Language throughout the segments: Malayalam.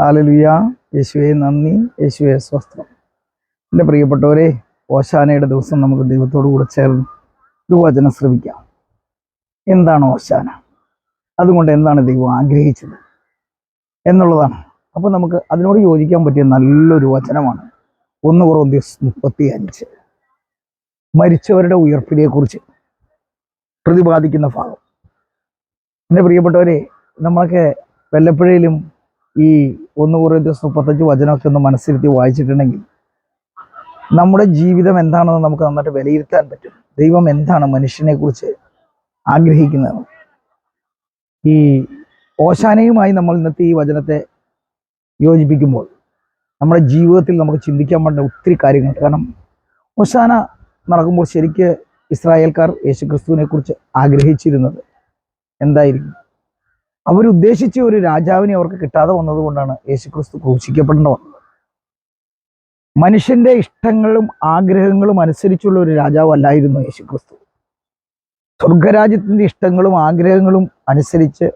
ഹാലലുയ യേശുവെ നന്ദി. യേശുവെ സ്വസ്ത്രം. എന്റെ പ്രിയപ്പെട്ടവരെ ഓശാനയുടെ ദിവസം നമുക്ക് ദൈവത്തോടു കൂടെ ചേർന്ന് ഒരു വചനം ശ്രമിക്കാം. എന്താണ് ഓശാന? അതുകൊണ്ട് എന്താണ് ദൈവം ആഗ്രഹിച്ചത്? എന്നുള്ളതാണ്. അപ്പോൾ നമുക്ക് അതിനോട് യോജിക്കാൻ പറ്റിയ നല്ലൊരു വചനമാണ് ഒന്ന് കുറവ് മുപ്പത്തി അഞ്ച് മരിച്ചവരുടെ ഉയർപ്പിനെക്കുറിച്ച് പ്രതിപാദിക്കുന്ന ഭാഗം. എന്റെ പ്രിയപ്പെട്ടവരെ നമ്മളൊക്കെ വല്ലപ്പോഴേലും ഈ ഒന്ന് കുറേ ദിവസം മുപ്പത്തഞ്ച് വചനമൊക്കെ ഒന്ന് മനസ്സിരുത്തി വായിച്ചിട്ടുണ്ടെങ്കിൽ നമ്മുടെ ജീവിതം എന്താണെന്ന് നമുക്ക് നന്നായിട്ട് വിലയിരുത്താൻ പറ്റും. ദൈവം എന്താണ് മനുഷ്യനെ കുറിച്ച് ആഗ്രഹിക്കുന്നത്? ഈ ഓശാനയുമായി നമ്മൾ ഇന്നത്തെ ഈ വചനത്തെ യോജിപ്പിക്കുമ്പോൾ നമ്മുടെ ജീവിതത്തിൽ നമുക്ക് ചിന്തിക്കാൻ പറ്റുന്ന ഒത്തിരി കാര്യങ്ങൾ കാരണം ഓശാന നടക്കുമ്പോൾ ശരിക്ക് ഇസ്രായേൽക്കാർ യേശുക്രിസ്തുവിനെ കുറിച്ച് ആഗ്രഹിച്ചിരുന്നത് എന്തായിരിക്കും? അവരുദ്ദേശിച്ച ഒരു രാജാവിനെ അവർക്ക് കിട്ടാതെ വന്നതുകൊണ്ടാണ് യേശുക്രിസ്തു ക്രൂശിക്കപ്പെടേണ്ട വന്നത് മനുഷ്യന്റെ ഇഷ്ടങ്ങളും ആഗ്രഹങ്ങളും അനുസരിച്ചുള്ള ഒരു രാജാവ് അല്ലായിരുന്നു യേശുക്രിസ്തു. സ്വർഗരാജ്യത്തിന്റെ ഇഷ്ടങ്ങളും ആഗ്രഹങ്ങളും അനുസരിച്ച്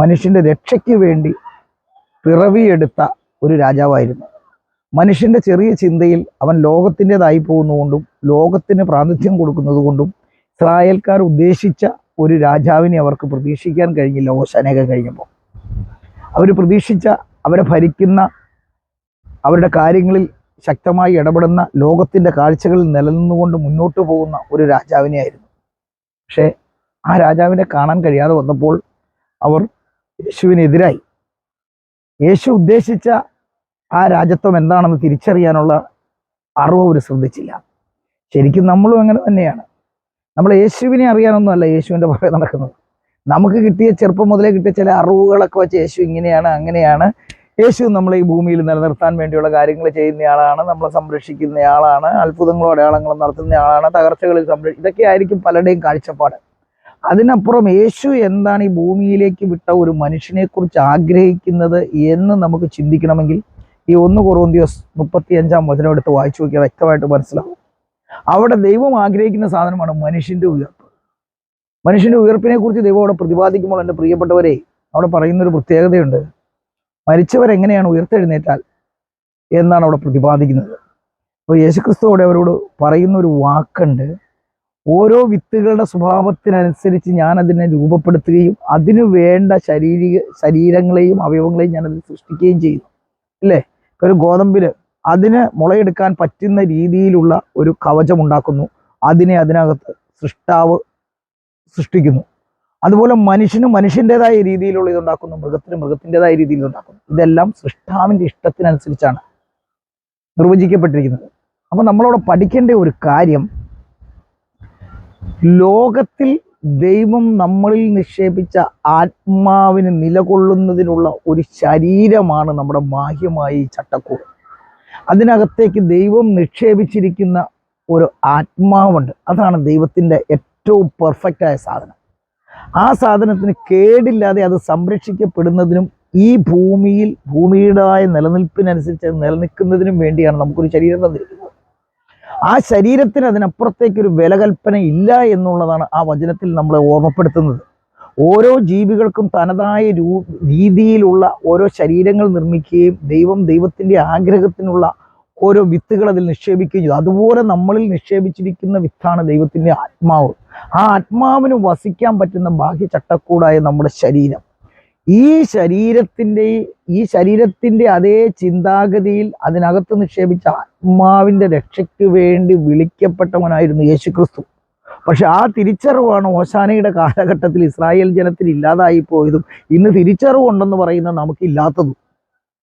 മനുഷ്യന്റെ രക്ഷയ്ക്ക് വേണ്ടി പിറവിയെടുത്ത ഒരു രാജാവായിരുന്നു. മനുഷ്യന്റെ ചെറിയ ചിന്തയിൽ അവൻ ലോകത്തിന്റെതായി പോകുന്നതുകൊണ്ടും ലോകത്തിന് പ്രാതിനിധ്യം കൊടുക്കുന്നതുകൊണ്ടും ഇസ്രായേൽക്കാർ ഉദ്ദേശിച്ച ഒരു രാജാവിനെ അവർക്ക് പ്രതീക്ഷിക്കാൻ കഴിഞ്ഞില്ല. ഓശാനയൊക്കെ കഴിഞ്ഞപ്പോൾ. അവർ പ്രതീക്ഷിച്ച അവരെ ഭരിക്കുന്ന അവരുടെ കാര്യങ്ങളിൽ ശക്തമായി ഇടപെടുന്ന ലോകത്തിന്റെ കാഴ്ചകളിൽ നിലനിന്നുകൊണ്ട് മുന്നോട്ട് പോകുന്ന ഒരു രാജാവിനെയായിരുന്നു പക്ഷേ ആ രാജാവിനെ കാണാൻ കഴിയാതെ വന്നപ്പോൾ അവർ യേശുവിനെതിരായി. യേശു ഉദ്ദേശിച്ച ആ രാജ്യത്വം എന്താണെന്ന് തിരിച്ചറിയാനുള്ള അറിവ് അവർ ശ്രദ്ധിച്ചില്ല. ശരിക്കും നമ്മളും അങ്ങനെ തന്നെയാണ്. നമ്മൾ യേശുവിനെ അറിയാനൊന്നും അല്ല യേശുവിന്റെ പുറകെ നടക്കുന്നത്. നമുക്ക് കിട്ടിയ ചെറുപ്പം മുതലേ കിട്ടിയ ചില അറിവുകളൊക്കെ വെച്ച് യേശു ഇങ്ങനെയാണ് അങ്ങനെയാണ്. യേശു നമ്മളെ ഈ ഭൂമിയിൽ നിലനിർത്താൻ വേണ്ടിയുള്ള കാര്യങ്ങൾ ചെയ്യുന്നയാളാണ് നമ്മളെ സംരക്ഷിക്കുന്നയാളാണ് അത്ഭുതങ്ങളും അടയാളങ്ങളും നടത്തുന്നയാളാണ് തകർച്ചകളിൽ സംരക്ഷ ഇതൊക്കെ ആയിരിക്കും പലരുടെയും കാഴ്ചപ്പാട്. അതിനപ്പുറം യേശു എന്താണ് ഈ ഭൂമിയിലേക്ക് വിട്ട ഒരു മനുഷ്യനെക്കുറിച്ച് ആഗ്രഹിക്കുന്നത് എന്ന് നമുക്ക് ചിന്തിക്കണമെങ്കിൽ ഈ ഒന്ന് കുറവന്തിയോസ് മുപ്പത്തി അഞ്ചാം വചനം എടുത്ത് വായിച്ചു നോക്കിയാൽ വ്യക്തമായിട്ട് മനസ്സിലാവും. അവിടെ ദൈവം ആഗ്രഹിക്കുന്ന സാധനമാണ് മനുഷ്യന്റെ ഉയർപ്പ്. മനുഷ്യന്റെ ഉയർപ്പിനെ കുറിച്ച് ദൈവം അവിടെ പ്രതിപാദിക്കുമ്പോൾ എന്റെ പ്രിയപ്പെട്ടവരെ അവിടെ പറയുന്നൊരു പ്രത്യേകതയുണ്ട്. മരിച്ചവരെങ്ങനെയാണ് ഉയർത്തെഴുന്നേറ്റാൽ എന്നാണ് അവിടെ പ്രതിപാദിക്കുന്നത്. അപ്പോൾ യേശുക്രിസ്തു അവിടെ അവരോട് പറയുന്ന ഒരു വാക്കുണ്ട്. ഓരോ വിത്തുകളുടെ സ്വഭാവത്തിനനുസരിച്ച് ഞാൻ അതിനെ രൂപപ്പെടുത്തുകയും അതിനു വേണ്ട ശാരീരിക ശരീരങ്ങളെയും അവയവങ്ങളെയും അതിൽ സൃഷ്ടിക്കുകയും ചെയ്യുന്നു. അല്ലേ? ഒരു ഗോതമ്പിൽ അതിന് മുളയെടുക്കാൻ പറ്റുന്ന രീതിയിലുള്ള ഒരു കവചം ഉണ്ടാക്കുന്നു അതിനെ അതിനകത്ത് സൃഷ്ടാവ് സൃഷ്ടിക്കുന്നു. അതുപോലെ മനുഷ്യന് മനുഷ്യന്റെതായ രീതിയിലുള്ള ഇതുണ്ടാക്കുന്നു. മൃഗത്തിന് മൃഗത്തിന്റെതായ രീതിയിൽ ഉണ്ടാക്കുന്നു ഇതെല്ലാം സൃഷ്ടാവിന്റെ ഇഷ്ടത്തിനനുസരിച്ചാണ് നിർവചിക്കപ്പെട്ടിരിക്കുന്നത്. അപ്പോൾ നമ്മളവിടെ പഠിക്കേണ്ട ഒരു കാര്യം ലോകത്തിൽ ദൈവം നമ്മളിൽ നിക്ഷേപിച്ച ആത്മാവിന് നിലകൊള്ളുന്നതിനുള്ള ഒരു ശരീരമാണ് നമ്മുടെ ബാഹ്യമായ ചട്ടക്കൂട്. അതിനകത്തേക്ക് ദൈവം നിക്ഷേപിച്ചിരിക്കുന്ന ഒരു ആത്മാവുണ്ട്. അതാണ് ദൈവത്തിന്റെ ഏറ്റവും പെർഫെക്റ്റായ സാധനം. ആ സാധനത്തിന് കേടില്ലാതെ അത് സംരക്ഷിക്കപ്പെടുന്നതിനും ഈ ഭൂമിയിൽ ഭൂമിയുടേതായ നിലനിൽപ്പിനനുസരിച്ച് നിലനിൽക്കുന്നതിനും വേണ്ടിയാണ് നമുക്കൊരു ശരീരം തന്നിരിക്കുന്നത്. ആ ശരീരത്തിന് അതിനപ്പുറത്തേക്കൊരു വിലകൽപ്പന ഇല്ല എന്നുള്ളതാണ് ആ വചനത്തിൽ നമ്മളെ ഓർമ്മപ്പെടുത്തുന്നത്. ഓരോ ജീവികൾക്കും തനതായ രൂ രീതിയിലുള്ള ഓരോ ശരീരങ്ങൾ നിർമ്മിക്കുകയും ദൈവം ദൈവത്തിന്റെ ആഗ്രഹത്തിനുള്ള ഓരോ വിത്തുകൾ അതിൽ നിക്ഷേപിക്കുകയും ചെയ്തു. അതുപോലെ നമ്മളിൽ നിക്ഷേപിച്ചിരിക്കുന്ന വിത്താണ് ദൈവത്തിന്റെ ആത്മാവ്. ആ ആത്മാവിന് വസിക്കാൻ പറ്റുന്ന ബാഹ്യ ചട്ടക്കൂടായ നമ്മുടെ ശരീരം. ഈ ശരീരത്തിന്റെ ഈ ശരീരത്തിന്റെ അതേ ചിന്താഗതിയിൽ അതിനകത്ത് നിക്ഷേപിച്ച ആത്മാവിന്റെ രക്ഷയ്ക്ക് വേണ്ടി വിളിക്കപ്പെട്ടവനായിരുന്നു യേശുക്രിസ്തു. പക്ഷെ ആ തിരിച്ചറിവാണ് ഓശാനയുടെ കാലഘട്ടത്തിൽ ഇസ്രായേൽ ജനത്തിൽ ഇല്ലാതായി പോയതും ഇന്ന് തിരിച്ചറിവുണ്ടെന്ന് പറയുന്ന നമുക്കില്ലാത്തതും.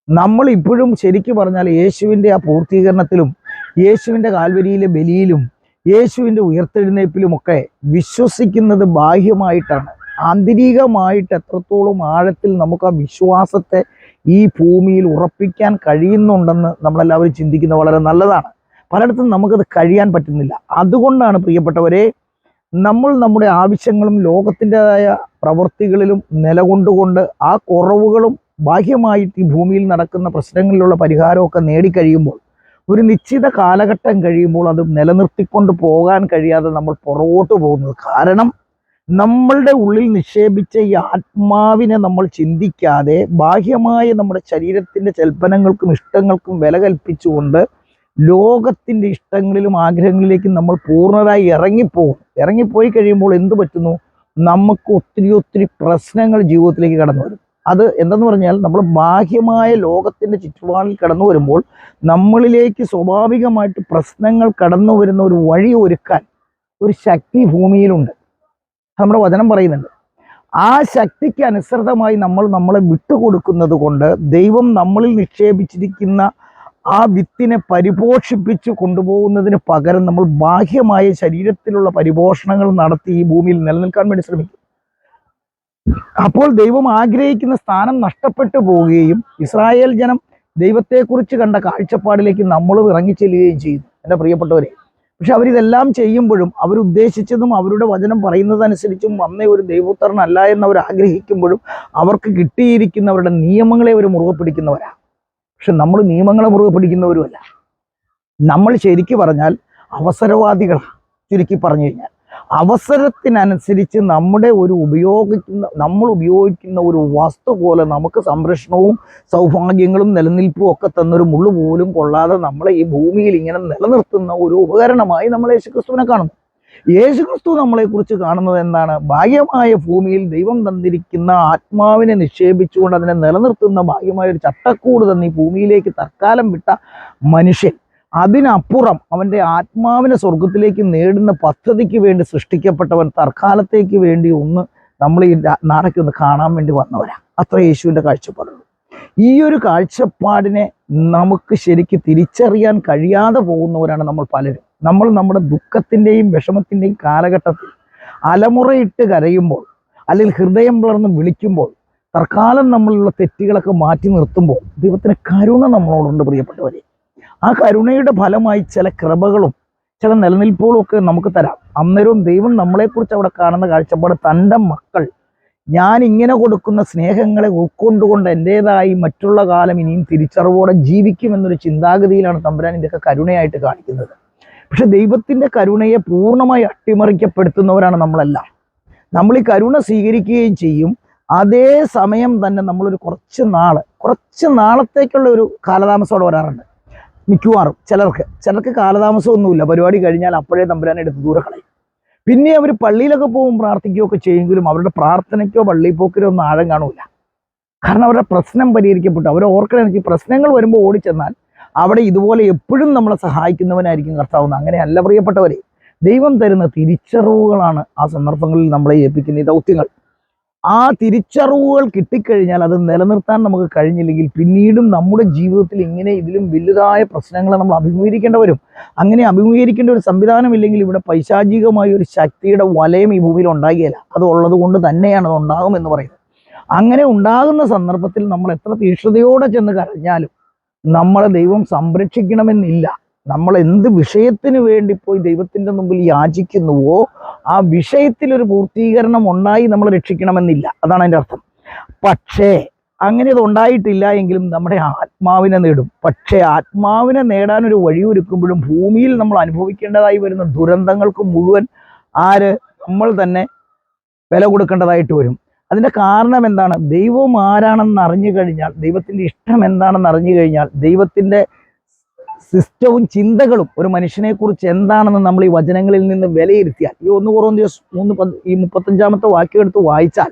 നമ്മൾ ഇപ്പോഴും ശരിക്കു പറഞ്ഞാൽ യേശുവിന്റെ ആ പൂർത്തീകരണത്തിലും യേശുവിന്റെ കാൽവരിയിലെ ബലിയിലും യേശുവിന്റെ ഉയർത്തെഴുന്നേൽപ്പിലുമൊക്കെ വിശ്വസിക്കുന്നത് ബാഹ്യമായിട്ടാണ്. ആന്തരികമായിട്ട് എത്രത്തോളം ആഴത്തിൽ നമുക്ക് ആ വിശ്വാസത്തെ ഈ ഭൂമിയിൽ ഉറപ്പിക്കാൻ കഴിയുന്നുണ്ടെന്ന് നമ്മളെല്ലാവരും ചിന്തിക്കുന്നത് വളരെ നല്ലതാണ്. പലയിടത്തും നമുക്കത് കഴിയാൻ പറ്റുന്നില്ല. അതുകൊണ്ടാണ് പ്രിയപ്പെട്ടവരെ നമ്മൾ നമ്മുടെ ആവശ്യങ്ങളും ലോകത്തിന്റെതായ പ്രവൃത്തികളിലും നിലകൊണ്ടുകൊണ്ട് ആ കുറവുകളും ബാഹ്യമായിട്ട് ഈ ഭൂമിയിൽ നടക്കുന്ന പ്രശ്നങ്ങളിലുള്ള പരിഹാരമൊക്കെ നേടിക്കഴിയുമ്പോൾ ഒരു നിശ്ചിത കാലഘട്ടം കഴിയുമ്പോൾ അത് നിലനിർത്തിക്കൊണ്ട് പോകാൻ കഴിയാതെ നമ്മൾ പുറകോട്ട് പോകുന്നത്. കാരണം നമ്മളുടെ ഉള്ളിൽ നിക്ഷേപിച്ച ഈ ആത്മാവിനെ നമ്മൾ ചിന്തിക്കാതെ ബാഹ്യമായ നമ്മുടെ ശരീരത്തിന്റെ ചൽപ്പനങ്ങൾക്കും ഇഷ്ടങ്ങൾക്കും വില കൽപ്പിച്ചുകൊണ്ട് ലോകത്തിന്റെ ഇഷ്ടങ്ങളിലും ആഗ്രഹങ്ങളിലേക്കും നമ്മൾ പൂർണരായി ഇറങ്ങിപ്പോകും. ഇറങ്ങിപ്പോയി കഴിയുമ്പോൾ എന്ത് പറ്റുന്നു? നമുക്ക് ഒത്തിരി ഒത്തിരി പ്രശ്നങ്ങൾ ജീവിതത്തിലേക്ക് കടന്നു വരും. അത് എന്തെന്ന് പറഞ്ഞാൽ നമ്മൾ ബാഹ്യമായ ലോകത്തിന്റെ ചുറ്റുപാടിൽ കടന്നു വരുമ്പോൾ നമ്മളിലേക്ക് സ്വാഭാവികമായിട്ട് പ്രശ്നങ്ങൾ കടന്നു വരുന്ന ഒരു വഴി ഒരുക്കാൻ ഒരു ശക്തി ഭൂമിയിലുണ്ട്. നമ്മുടെ വചനം പറയുന്നുണ്ട്. ആ ശക്തിക്ക് അനുസൃതമായി നമ്മൾ നമ്മളെ വിട്ടുകൊടുക്കുന്നത് കൊണ്ട് ദൈവം നമ്മളിൽ നിക്ഷേപിച്ചിരിക്കുന്ന ആ വിത്തിനെ പരിപോഷിപ്പിച്ച് കൊണ്ടുപോകുന്നതിന് പകരം നമ്മൾ ബാഹ്യമായ ശരീരത്തിലുള്ള പരിപോഷണങ്ങൾ നടത്തി ഈ ഭൂമിയിൽ നിലനിൽക്കാൻ വേണ്ടി ശ്രമിക്കും. അപ്പോൾ ദൈവം ആഗ്രഹിക്കുന്ന സ്ഥാനം നഷ്ടപ്പെട്ടു പോവുകയും ഇസ്രായേൽ ജനം ദൈവത്തെക്കുറിച്ച് കണ്ട കാഴ്ചപ്പാടിലേക്ക് നമ്മളും ഇറങ്ങിച്ചെല്ലുകയും ചെയ്യുന്നു എന്റെ പ്രിയപ്പെട്ടവരെ പക്ഷെ അവരിതെല്ലാം ചെയ്യുമ്പോഴും അവരുദ്ദേശിച്ചതും അവരുടെ വചനം പറയുന്നതനുസരിച്ചും വന്ന ഒരു ദൈവോത്തരനല്ല എന്ന് അവർ ആഗ്രഹിക്കുമ്പോഴും അവർക്ക് കിട്ടിയിരിക്കുന്നവരുടെ നിയമങ്ങളെ അവർ മുറുകെ പിടിക്കുന്നവരാ പക്ഷെ നമ്മൾ നിയമങ്ങളെ മുറുകെ പിടിക്കുന്നവരുമല്ല. നമ്മൾ ശരിക്കു പറഞ്ഞാൽ അവസരവാദികളാണ് ചുരുക്കി പറഞ്ഞു കഴിഞ്ഞാൽ. അവസരത്തിനനുസരിച്ച് നമ്മുടെ ഒരു ഉപയോഗിക്കുന്ന നമ്മൾ ഉപയോഗിക്കുന്ന ഒരു വസ്തു പോലെ നമുക്ക് സംരക്ഷണവും സൗഭാഗ്യങ്ങളും നിലനിൽപ്പും ഒക്കെ തന്നൊരു മുള്ളു പോലും കൊള്ളാതെ നമ്മളെ ഈ ഭൂമിയിൽ ഇങ്ങനെ നിലനിർത്തുന്ന ഒരു ഉപകരണമായി നമ്മൾ യേശുക്രിസ്തുവിനെ കാണുന്നു. യേശുക്രിസ്തു നമ്മളെക്കുറിച്ച് കാണുന്നത് എന്താണ്? ഭാഗ്യമായ ഭൂമിയിൽ ദൈവം തന്നിരിക്കുന്ന ആത്മാവിനെ നിക്ഷേപിച്ചുകൊണ്ട് അതിനെ നിലനിർത്തുന്ന ഭാഗ്യമായ ഒരു ചട്ടക്കൂട് തന്നെ ഈ ഭൂമിയിലേക്ക് തൽക്കാലം വിട്ട മനുഷ്യൻ. അതിനപ്പുറം അവന്റെ ആത്മാവിനെ സ്വർഗത്തിലേക്ക് നേടുന്ന പദ്ധതിക്ക് വേണ്ടി സൃഷ്ടിക്കപ്പെട്ടവൻ തൽക്കാലത്തേക്ക് വേണ്ടി ഒന്ന് നമ്മൾ ഈ നാടൊക്കെ ഒന്ന് കാണാൻ വേണ്ടി വന്നവരാ. അത്ര യേശുവിന്റെ കാഴ്ചപ്പാടുള്ളൂ. ഈ ഒരു കാഴ്ചപ്പാടിനെ നമുക്ക് ശരിക്ക് തിരിച്ചറിയാൻ കഴിയാതെ പോകുന്നവരാണ് നമ്മൾ പലരും. നമ്മൾ നമ്മുടെ ദുഃഖത്തിന്റെയും വിഷമത്തിന്റെയും കാലഘട്ടത്തിൽ അലമുറയിട്ട് കരയുമ്പോൾ അല്ലെങ്കിൽ ഹൃദയം വളർന്ന് വിളിക്കുമ്പോൾ തൽക്കാലം നമ്മളിലുള്ള തെറ്റുകളൊക്കെ മാറ്റി നിർത്തുമ്പോൾ ദൈവത്തിന് കരുണ നമ്മളോടുണ്ട് പ്രിയപ്പെട്ടവരെ. ആ കരുണയുടെ ഫലമായി ചില കൃപകളും ചില നിലനിൽപ്പുകളും ഒക്കെ നമുക്ക് തരാം. അന്നേരവും ദൈവം നമ്മളെക്കുറിച്ച് അവിടെ കാണുന്ന കാഴ്ചപ്പാട് തന്റെ മക്കൾ ഞാൻ ഇങ്ങനെ കൊടുക്കുന്ന സ്നേഹങ്ങളെ ഉൾക്കൊണ്ടുകൊണ്ട് എന്റെതായി മറ്റുള്ള കാലം ഇനിയും തിരിച്ചറിവോടെ ജീവിക്കുമെന്നൊരു ചിന്താഗതിയിലാണ് തമ്പുരാൻ ഇതൊക്കെ കരുണയായിട്ട് കാണിക്കുന്നത്. പക്ഷെ ദൈവത്തിന്റെ കരുണയെ പൂർണമായി അട്ടിമറിക്കപ്പെടുത്തുന്നവരാണ് നമ്മളെല്ലാം. നമ്മൾ ഈ കരുണ സ്വീകരിക്കുകയും ചെയ്യും. അതേ സമയം തന്നെ നമ്മളൊരു കുറച്ച് നാൾ കുറച്ച് നാളത്തേക്കുള്ള ഒരു കാലതാമസത്തോടെ വരാറുണ്ട്. മിക്കവാറും ചിലർക്ക് ചിലർക്ക് കാലതാമസമൊന്നുമില്ല. പരിപാടി കഴിഞ്ഞാൽ അപ്പോഴേ തമ്പുരാനെ എടുത്ത് ദൂരെ കളയും. പിന്നെ അവർ പള്ളിയിലൊക്കെ പോകും പ്രാർത്ഥിക്കുകയൊക്കെ ചെയ്യുമെങ്കിലും അവരുടെ പ്രാർത്ഥനയ്ക്കോ പള്ളിപ്പോക്കിലോ ഒന്നും ആഴം കാണൂല. കാരണം അവരുടെ പ്രശ്നം പരിഹരിക്കപ്പെട്ടു. അവർ ഓർക്കണമെങ്കിൽ പ്രശ്നങ്ങൾ വരുമ്പോൾ ഓടിച്ചെന്നാൽ അവിടെ ഇതുപോലെ എപ്പോഴും നമ്മളെ സഹായിക്കുന്നവനായിരിക്കും കർത്താവുന്ന അങ്ങനെയല്ല പ്രിയപ്പെട്ടവരെ ദൈവം തരുന്ന തിരിച്ചറിവുകളാണ് ആ സന്ദർഭങ്ങളിൽ നമ്മളെ ഏൽപ്പിക്കുന്ന ഈ ദൗത്യങ്ങൾ. ആ തിരിച്ചറിവുകൾ കിട്ടിക്കഴിഞ്ഞാൽ അത് നിലനിർത്താൻ നമുക്ക് കഴിഞ്ഞില്ലെങ്കിൽ പിന്നീടും നമ്മുടെ ജീവിതത്തിൽ ഇങ്ങനെ ഇതിലും വലുതായ പ്രശ്നങ്ങളെ നമ്മൾ അഭിമുഖീകരിക്കേണ്ടി വരും. അങ്ങനെ അഭിമുഖീകരിക്കേണ്ട ഒരു സംവിധാനം ഇല്ലെങ്കിൽ ഇവിടെ പൈശാചികമായ ഒരു ശക്തിയുടെ വലയം ഈ ഭൂമിയിൽ ഉണ്ടാകിയല്ല അത് ഉള്ളത് കൊണ്ട് തന്നെയാണ് അത് ഉണ്ടാകുമെന്ന് പറയുന്നത്. അങ്ങനെ ഉണ്ടാകുന്ന സന്ദർഭത്തിൽ നമ്മൾ എത്ര തീക്ഷ്ണതയോടെ ചെന്ന് കരഞ്ഞാലും നമ്മളെ ദൈവം സംരക്ഷിക്കണമെന്നില്ല. നമ്മൾ എന്ത് വിഷയത്തിന് വേണ്ടി പോയി ദൈവത്തിന്റെ മുമ്പിൽ യാചിക്കുന്നുവോ ആ വിഷയത്തിൽ ഒരു പൂർത്തീകരണം ഉണ്ടായി നമ്മൾ രക്ഷിക്കണമെന്നില്ല. അതാണ് അതിന്റെ അർത്ഥം. പക്ഷേ അങ്ങനെ അത് ഉണ്ടായിട്ടില്ല എങ്കിലും നമ്മുടെ ആത്മാവിനെ നേടും. പക്ഷേ ആത്മാവിനെ നേടാൻ ഒരു വഴിയൊരുക്കുമ്പോഴും ഭൂമിയിൽ നമ്മൾ അനുഭവിക്കേണ്ടതായി വരുന്ന ദുരന്തങ്ങൾക്ക് മുഴുവൻ ആര്? നമ്മൾ തന്നെ വില കൊടുക്കേണ്ടതായിട്ട് വരും. അതിന്റെ കാരണം എന്താണ്? ദൈവം ആരാണെന്ന് അറിഞ്ഞു കഴിഞ്ഞാൽ ദൈവത്തിന്റെ ഇഷ്ടം എന്താണെന്ന് അറിഞ്ഞു കഴിഞ്ഞാൽ ദൈവത്തിന്റെ സിസ്റ്റവും ചിന്തകളും ഒരു മനുഷ്യനെ കുറിച്ച് എന്താണെന്ന് നമ്മൾ ഈ വചനങ്ങളിൽ നിന്ന് വിലയിരുത്തിയാൽ ഈ ഒന്ന് കുറവ് ദിവസം മൂന്ന് ഈ മുപ്പത്തഞ്ചാമത്തെ വാക്യം എടുത്ത് വായിച്ചാൽ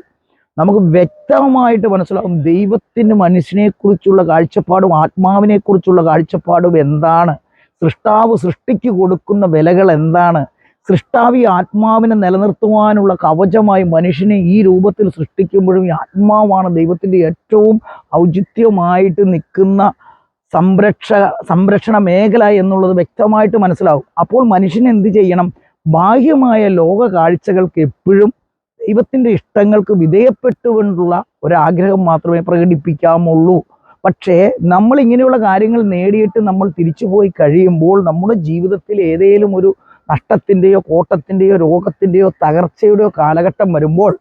നമുക്ക് വ്യക്തമായിട്ട് മനസ്സിലാവും ദൈവത്തിന് മനുഷ്യനെ കുറിച്ചുള്ള കാഴ്ചപ്പാടും ആത്മാവിനെ കുറിച്ചുള്ള കാഴ്ചപ്പാടും എന്താണ്. സൃഷ്ടാവ് സൃഷ്ടിക്ക് കൊടുക്കുന്ന വിലകൾ എന്താണ്. സൃഷ്ടാവി ആത്മാവിനെ നിലനിർത്തുവാനുള്ള കവചമായി മനുഷ്യനെ ഈ രൂപത്തിൽ സൃഷ്ടിക്കുമ്പോഴും ഈ ആത്മാവാണ് ദൈവത്തിന്റെ ഏറ്റവും ഔചിത്യമായിട്ട് നിൽക്കുന്ന സംരക്ഷ സംരക്ഷണ മേഖല എന്നുള്ളത് വ്യക്തമായിട്ട് മനസ്സിലാവും. അപ്പോൾ മനുഷ്യൻ എന്ത് ചെയ്യണം? ബാഹ്യമായ ലോക കാഴ്ചകൾക്ക് എപ്പോഴും ദൈവത്തിന്റെ ഇഷ്ടങ്ങൾക്ക് വിധേയപ്പെട്ടുകൊണ്ടുള്ള ഒരാഗ്രഹം മാത്രമേ പ്രകടിപ്പിക്കാമുള്ളൂ. പക്ഷേ നമ്മൾ ഇങ്ങനെയുള്ള കാര്യങ്ങൾ നേടിയിട്ട് നമ്മൾ തിരിച്ചു പോയി കഴിയുമ്പോൾ നമ്മുടെ ജീവിതത്തിൽ ഏതെങ്കിലും ഒരു നഷ്ടത്തിന്റെയോ കോട്ടത്തിന്റെയോ രോഗത്തിന്റെയോ തകർച്ചയുടെയോ കാലഘട്ടം വരുമ്പോൾ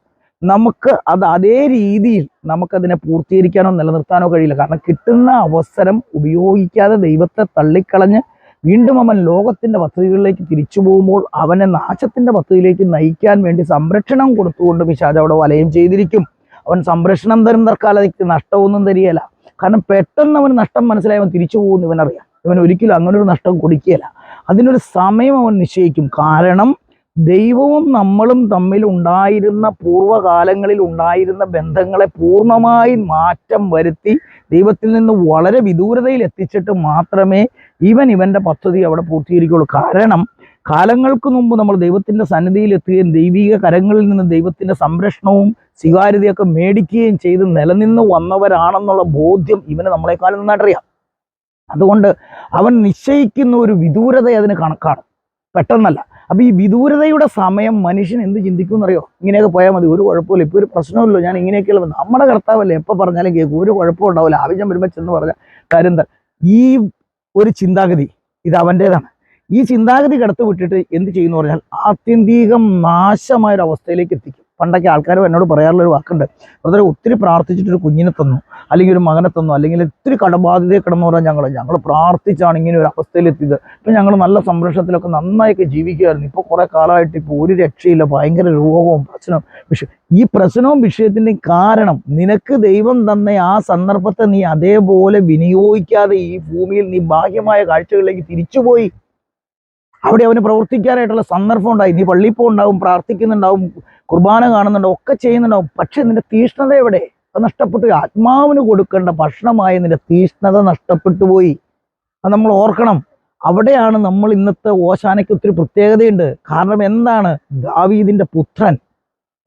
നമുക്ക് അത് അതേ രീതിയിൽ നമുക്കതിനെ പൂർത്തീകരിക്കാനോ നിലനിർത്താനോ കഴിയില്ല. കാരണം കിട്ടുന്ന അവസരം ഉപയോഗിക്കാതെ ദൈവത്തെ തള്ളിക്കളഞ്ഞ് വീണ്ടും അവൻ ലോകത്തിന്റെ പദ്ധതികളിലേക്ക് തിരിച്ചു പോകുമ്പോൾ അവനെ നാശത്തിന്റെ പദ്ധതിയിലേക്ക് നയിക്കാൻ വേണ്ടി സംരക്ഷണം കൊടുത്തുകൊണ്ട് പിശാജ് അവിടെ വലയം ചെയ്തിരിക്കും. അവൻ സംരക്ഷണം തരും തൽക്കാലത്തേക്ക് നഷ്ടമൊന്നും തരികയില്ല. കാരണം പെട്ടെന്ന് അവന് നഷ്ടം മനസ്സിലായി അവൻ തിരിച്ചു പോകുന്നു ഇവനറിയാം. ഇവൻ ഒരിക്കലും അങ്ങനെ ഒരു നഷ്ടം കൊടുക്കുകയില്ല. അതിനൊരു സമയം അവൻ നിശ്ചയിക്കും. കാരണം ദൈവവും നമ്മളും തമ്മിൽ ഉണ്ടായിരുന്ന പൂർവകാലങ്ങളിൽ ഉണ്ടായിരുന്ന ബന്ധങ്ങളെ പൂർണമായി മാറ്റം വരുത്തി ദൈവത്തിൽ നിന്ന് വളരെ വിദൂരതയിൽ എത്തിച്ചിട്ട് മാത്രമേ ഇവൻ ഇവന്റെ പദ്ധതി അവിടെ പൂർത്തീകരിക്കുള്ളൂ കാരണം കാലങ്ങൾക്ക് മുമ്പ് നമ്മൾ ദൈവത്തിന്റെ സന്നിധിയിൽ എത്തുകയും ദൈവിക കരങ്ങളിൽ നിന്ന് ദൈവത്തിന്റെ സംരക്ഷണവും സ്വീകാര്യതയൊക്കെ മേടിക്കുകയും ചെയ്ത് നിലനിന്ന് വന്നവരാണെന്നുള്ള ബോധ്യം ഇവന് നമ്മളെക്കാളും നന്നായിട്ടറിയാം. അതുകൊണ്ട് അവൻ നിശ്ചയിക്കുന്ന ഒരു വിദൂരത അതിന് കണക്കാണ്. പെട്ടെന്നല്ല. അപ്പൊ ഈ വിദൂരതയുടെ സമയം മനുഷ്യൻ എന്ത് എന്നറിയോ ഇങ്ങനെയൊക്കെ പോയാൽ മതി ഒരു കുഴപ്പമില്ല. ഇപ്പൊ ഒരു പ്രശ്നമില്ല ഞാൻ ഇങ്ങനെയൊക്കെയുള്ള നമ്മുടെ കർത്താവല്ലേ എപ്പോൾ പറഞ്ഞാലും കേൾക്കും. ഒരു കുഴപ്പം ഉണ്ടാവില്ല. ആവശ്യം വരുമ്പോൾ ചെന്ന് പറഞ്ഞ കാര്യം ഈ ഒരു ചിന്താഗതി ഇത് അവന്റെതാണ് ഈ ചിന്താഗതി കടത്തി വിട്ടിട്ട് എന്ത് ചെയ്യുന്നു പറഞ്ഞാൽ ആത്യന്തികം നാശമായ ഒരു അവസ്ഥയിലേക്ക് എത്തിക്കും. പണ്ടൊക്കെ ആൾക്കാർ എന്നോട് പറയാറുള്ള ഒരു വാക്കുണ്ട്. ബ്രദറെ ഒത്തിരി പ്രാർത്ഥിച്ചിട്ടൊരു കുഞ്ഞിനെ തന്നു. അല്ലെങ്കിൽ ഒരു മകനെ അല്ലെങ്കിൽ ഒത്തിരി കടബാധ്യതയെ കിടന്നു പറഞ്ഞാൽ ഞങ്ങൾ ഞങ്ങൾ പ്രാർത്ഥിച്ചാണ് ഇങ്ങനെ ഒരു അവസ്ഥയിലെത്തിയത്. ഇപ്പം ഞങ്ങൾ നല്ല സംരക്ഷണത്തിലൊക്കെ നന്നായിട്ട് ജീവിക്കുമായിരുന്നു ഇപ്പോൾ കുറേ കാലമായിട്ട് ഇപ്പോൾ ഒരു രക്ഷയില്ല ഭയങ്കര രോഗവും പ്രശ്നവും വിഷയം ഈ പ്രശ്നവും വിഷയത്തിന്റെയും കാരണം നിനക്ക് ദൈവം തന്ന ആ സന്ദർഭത്തെ നീ അതേപോലെ വിനിയോഗിക്കാതെ ഈ ഭൂമിയിൽ നീ ബാഹ്യമായ കാഴ്ചകളിലേക്ക് തിരിച്ചുപോയി. അവിടെ അവന് പ്രവർത്തിക്കാനായിട്ടുള്ള സന്ദർഭം ഉണ്ടായി. നീ പള്ളിയിൽ പോകുന്നുണ്ടാവും പ്രാർത്ഥിക്കുന്നുണ്ടാവും കുർബാന കാണുന്നുണ്ടാവും ഒക്കെ ചെയ്യുന്നുണ്ടാവും. പക്ഷെ നിന്റെ തീഷ്ണത എവിടെ? നഷ്ടപ്പെട്ടു. ആത്മാവിന് കൊടുക്കേണ്ട ഭക്ഷണമായ നിന്റെ തീഷ്ണത നഷ്ടപ്പെട്ടു പോയി. അത് നമ്മൾ ഓർക്കണം. അവിടെയാണ് നമ്മൾ ഇന്നത്തെ ഓശാനയ്ക്ക് ഒത്തിരി പ്രത്യേകതയുണ്ട്. കാരണം എന്താണ്? ദാവീദിന്റെ പുത്രൻ.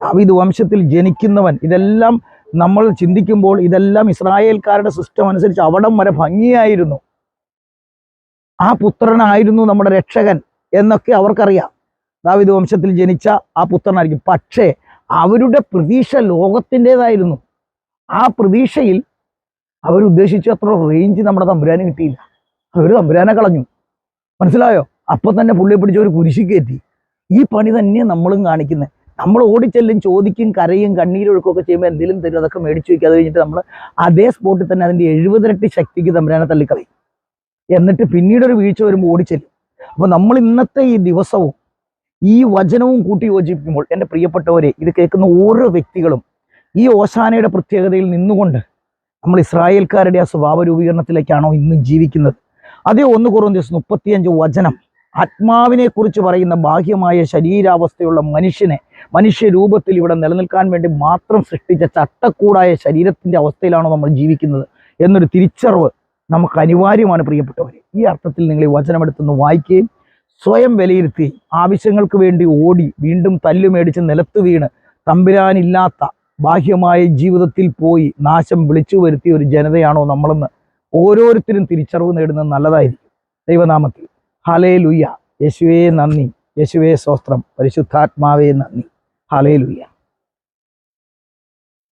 ദാവീദ് വംശത്തിൽ ജനിക്കുന്നവൻ. ഇതെല്ലാം നമ്മൾ ചിന്തിക്കുമ്പോൾ ഇതെല്ലാം ഇസ്രായേൽക്കാരുടെ സിസ്റ്റം അനുസരിച്ച് അവിടം വരെ ഭംഗിയായിരുന്നു. ആ പുത്രനായിരുന്നു നമ്മുടെ രക്ഷകൻ എന്നൊക്കെ അവർക്കറിയാം. ദാവിദ് വംശത്തിൽ ജനിച്ച ആ പുത്രനായിരിക്കും. പക്ഷേ അവരുടെ പ്രതീക്ഷ ലോകത്തിന്റെതായിരുന്നു. ആ പ്രതീക്ഷയിൽ അവരുദ്ദേശിച്ച അത്ര റേഞ്ച് നമ്മുടെ തമ്പുരാന് കിട്ടിയില്ല. അവർ തമ്പുരാനെ കളഞ്ഞു. മനസ്സിലായോ? അപ്പൊ തന്നെ പുള്ളിയെ പിടിച്ച് ഒരു കുരിശി കയറ്റി. ഈ പണി തന്നെ നമ്മളും കാണിക്കുന്നത് നമ്മൾ ഓടിച്ചെല്ലും ചോദിക്കും കരയും കണ്ണീരൊഴുക്കും ഒക്കെ ചെയ്യുമ്പോൾ എന്തെങ്കിലും തരും അതൊക്കെ മേടിച്ചു വയ്ക്കുക അത് കഴിഞ്ഞിട്ട് നമ്മൾ അതേ സ്പോട്ടിൽ തന്നെ അതിന്റെ എഴുപതിരട്ടി ശക്തിക്ക് തമ്പുരാനെ തള്ളിക്കളയും. എന്നിട്ട് പിന്നീട് ഒരു വീഴ്ച വരുമ്പോൾ ഓടിച്ചെല്ലും. അപ്പൊ നമ്മൾ ഇന്നത്തെ ഈ ദിവസവും ഈ വചനവും കൂട്ടി യോജിപ്പിക്കുമ്പോൾ എന്റെ പ്രിയപ്പെട്ടവരെ ഇത് കേൾക്കുന്ന ഓരോ വ്യക്തികളും ഈ ഓശാനയുടെ പ്രത്യേകതയിൽ നിന്നുകൊണ്ട് നമ്മൾ ഇസ്രായേൽക്കാരുടെ ആ സ്വഭാവ രൂപീകരണത്തിലേക്കാണോ ഇന്നും ജീവിക്കുന്നത്? അതേ ഒന്ന് കുറവ് ദിവസം മുപ്പത്തിയഞ്ച് വചനം. ആത്മാവിനെ കുറിച്ച് പറയുന്ന ബാഹ്യമായ ശരീരാവസ്ഥയുള്ള മനുഷ്യനെ മനുഷ്യരൂപത്തിൽ ഇവിടെ നിലനിൽക്കാൻ വേണ്ടി മാത്രം സൃഷ്ടിച്ച ചട്ടക്കൂടായ ശരീരത്തിന്റെ അവസ്ഥയിലാണോ നമ്മൾ ജീവിക്കുന്നത് എന്നൊരു തിരിച്ചറിവ് നമുക്ക് അനിവാര്യമാണ് പ്രിയപ്പെട്ടവർ ഈ അർത്ഥത്തിൽ നിങ്ങൾ ഈ വചനമെടുത്തൊന്ന് വായിക്കുകയും സ്വയം വിലയിരുത്തി ആവശ്യങ്ങൾക്ക് വേണ്ടി ഓടി വീണ്ടും തല്ലു മേടിച്ച് നിലത്ത് വീണ് തമ്പുരാനില്ലാത്ത ബാഹ്യമായ ജീവിതത്തിൽ പോയി നാശം വിളിച്ചു വരുത്തിയ ഒരു ജനതയാണോ നമ്മളെന്ന് ഓരോരുത്തരും തിരിച്ചറിവ് നേടുന്നത് നല്ലതായിരിക്കും. ദൈവനാമത്തിൽ. ഹലേ ലുയ്യ യേശുവേ നന്ദി. യേശുവേ സ്വസ്ത്രം പരിശുദ്ധാത്മാവേ നന്ദി. ഹലേ ലുയ്യ